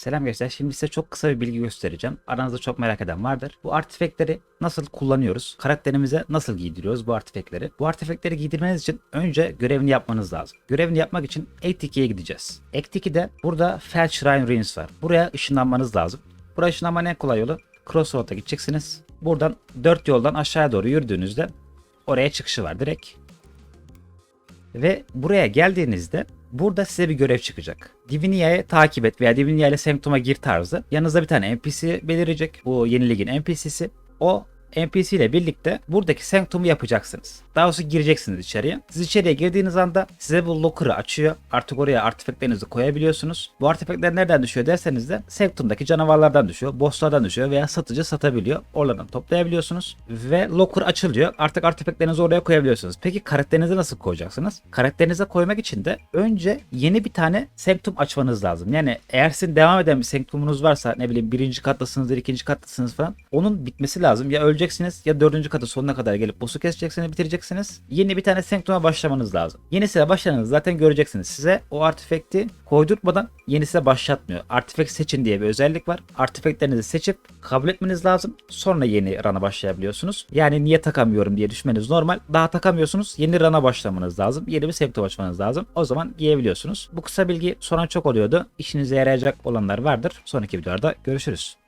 Selam gençler. Şimdi size çok kısa bir bilgi göstereceğim. Aranızda çok merak eden vardır. Bu artifekleri nasıl kullanıyoruz? Karakterimize nasıl giydiriyoruz bu artifekleri? Bu artifekleri giydirmeniz için önce görevini yapmanız lazım. Görevini yapmak için Act 2'ye gideceğiz. Act 2'de burada Fell Shrine Ruins var. Buraya ışınlanmanız lazım. Buraya ışınlanmanın en kolay yolu Crossroad'a gideceksiniz. Buradan 4 yoldan aşağıya doğru yürüdüğünüzde oraya çıkışı var direkt. Ve buraya geldiğinizde burada size bir görev çıkacak. Divinia'yı takip et veya Divinia ile Sanctum'a gir tarzı. Yanınızda bir tane NPC belirecek. Bu yeni ligin NPC'si. O NPC ile birlikte buradaki Sanctum'u yapacaksınız. Daha doğrusu gireceksiniz içeriye. Siz içeriye girdiğiniz anda size bu locker'ı açıyor. Artık oraya artifeklerinizi koyabiliyorsunuz. Bu artifekler nereden düşüyor derseniz de Sanctum'daki canavarlardan düşüyor. Bosslardan düşüyor veya satıcı satabiliyor. Oralardan toplayabiliyorsunuz. Ve locker açılıyor. Artık artifeklerinizi oraya koyabiliyorsunuz. Peki karakterinizi nasıl koyacaksınız? Karakterinize koymak için de önce yeni bir tane Sanctum açmanız lazım. Yani eğer sizin devam eden bir Sanctum'unuz varsa ne bileyim birinci kattasınızdır, ikinci kattasınız falan. Onun bitmesi lazım. Ya öleceksiniz ya dördüncü katı sonuna kadar gelip boss'u keseceksiniz, bitireceksiniz. Yeni bir tane Sanctum'a başlamanız lazım. Yenisine başladığınızda zaten göreceksiniz. Size o artifekti koydurtmadan yenisine başlatmıyor. Artifekt seçin diye bir özellik var. Artifektlerinizi seçip kabul etmeniz lazım. Sonra yeni run'a başlayabiliyorsunuz. Yani niye takamıyorum diye düşmeniz normal. Daha takamıyorsunuz. Yeni run'a başlamanız lazım. Yeni bir Sanctum açmanız lazım. O zaman giyebiliyorsunuz. Bu kısa bilgi soran çok oluyordu. İşinize yarayacak olanlar vardır. Sonraki videolarda görüşürüz.